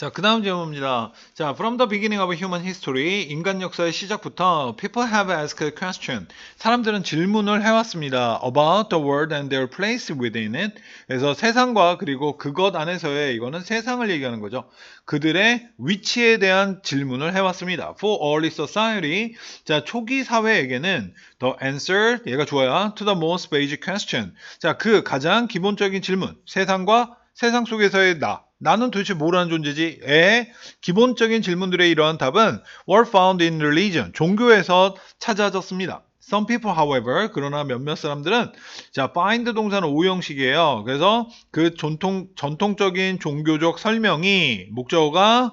자, 그 다음 질문입니다. 자, from the beginning of human history, 인간 역사의 시작부터 people have asked question. 사람들은 질문을 해왔습니다. about the world and their place within it. 그래서 세상과 그리고 그것 안에서의 이거는 세상을 얘기하는 거죠. 그들의 위치에 대한 질문을 해왔습니다. for early society. 자, 초기 사회에게는 the answer, 얘가 좋아요. to the most basic question. 자, 그 가장 기본적인 질문. 세상과 세상 속에서의 나. 나는 도대체 뭐라는 존재지? 의 기본적인 질문들의 이러한 답은 were found in religion. 종교에서 찾아졌습니다. Some people, however, 그러나 몇몇 사람들은 자 find 동사는 오형식이에요. 그래서 그 전통 전통적인 종교적 설명이 목적어가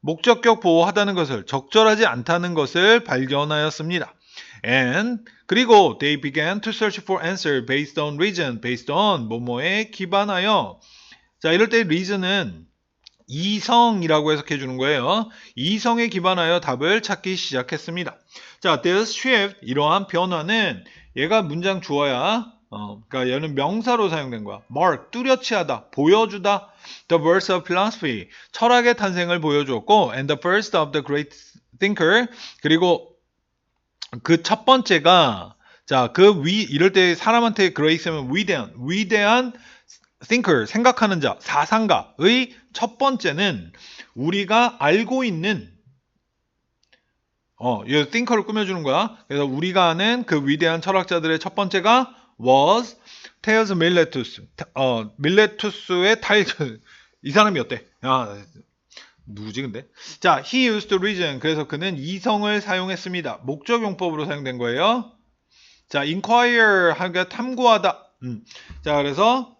목적격 보호하다는 것을 적절하지 않다는 것을 발견하였습니다. And 그리고 they began to search for answer based on reason, based on 뭐뭐에 기반하여 자, 이럴 때 reason은 이성이라고 해석해 주는 거예요. 이성에 기반하여 답을 찾기 시작했습니다. 자, this shift 이러한 변화는 얘가 문장 주어야 어, 그러니까 얘는 명사로 사용된 거야. mark 뚜렷이 하다, 보여주다. The birth of philosophy 철학의 탄생을 보여주었고 and the first of the great thinker 그리고 그 첫 번째가 자, 그 위 이럴 때 사람한테 그레이스면 위대한 위대한 thinker 생각하는 자 사상가의 첫 번째는 우리가 알고 있는 어, 이 thinker를 꾸며주는 거야. 그래서 우리가 아는 그 위대한 철학자들의 첫 번째가 was Thales Miletus. 어, 밀레투스의 타이틀. 이 사람이 어때? 야, 누구지 근데? 자, he used reason. 그래서 그는 이성을 사용했습니다. 목적 용법으로 사용된 거예요. 자, inquire 하가 탐구하다. 음. 자, 그래서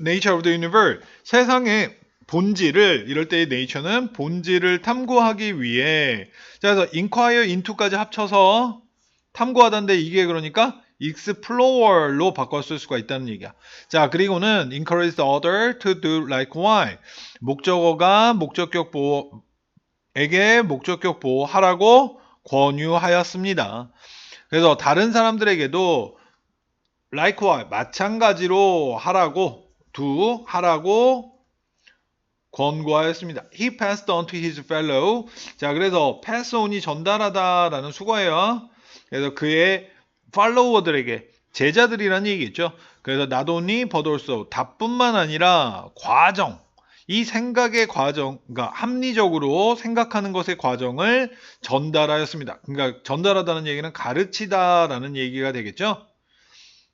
nature of the universe 세상의 본질을 이럴 때의 nature는 본질을 탐구하기 위해 자 그래서 inquire into까지 합쳐서 탐구하다인데 이게 그러니까 explorer로 바꿨을 수가 있다는 얘기야. 자 그리고는 encourage the other to do likewise 목적어가 목적격 보호에게 목적격 보호하라고 권유하였습니다. 그래서 다른 사람들에게도 likewise 마찬가지로 하라고 do 하라고 권고하였습니다. He passed on to his fellow. 자, 그래서 pass on이 전달하다라는 수거예요. 그래서 그의 팔로워들에게 제자들이라는 얘기겠죠. 그래서 not only but also 답뿐만 아니라 과정 이 생각의 과정, 그러니까 합리적으로 생각하는 것의 과정을 전달하였습니다. 그러니까 전달하다는 얘기는 가르치다라는 얘기가 되겠죠.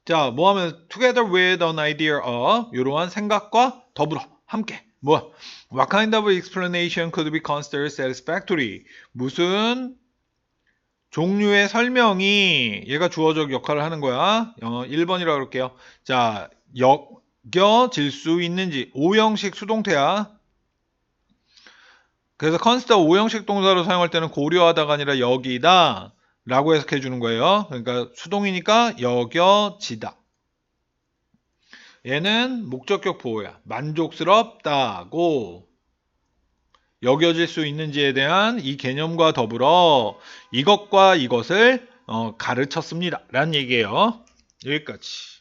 자, 뭐 하면 together with an idea of 이러한 생각과 더불어 함께 뭐 what kind of explanation could be considered satisfactory 무슨 종류의 설명이 얘가 주어적 역할을 하는 거야. 어, 1번이라고 그럴게요. 자, 여겨질 수 있는지 오형식 수동태야. 그래서 consider 오형식 동사로 사용할 때는 고려하다가 아니라 여기다 라고 해석해 주는 거예요. 그러니까 수동이니까 여겨지다. 얘는 목적격 보호야. 만족스럽다고 여겨질 수 있는지에 대한 이 개념과 더불어 이것과 이것을 어, 가르쳤습니다. 라는 얘기예요. 여기까지.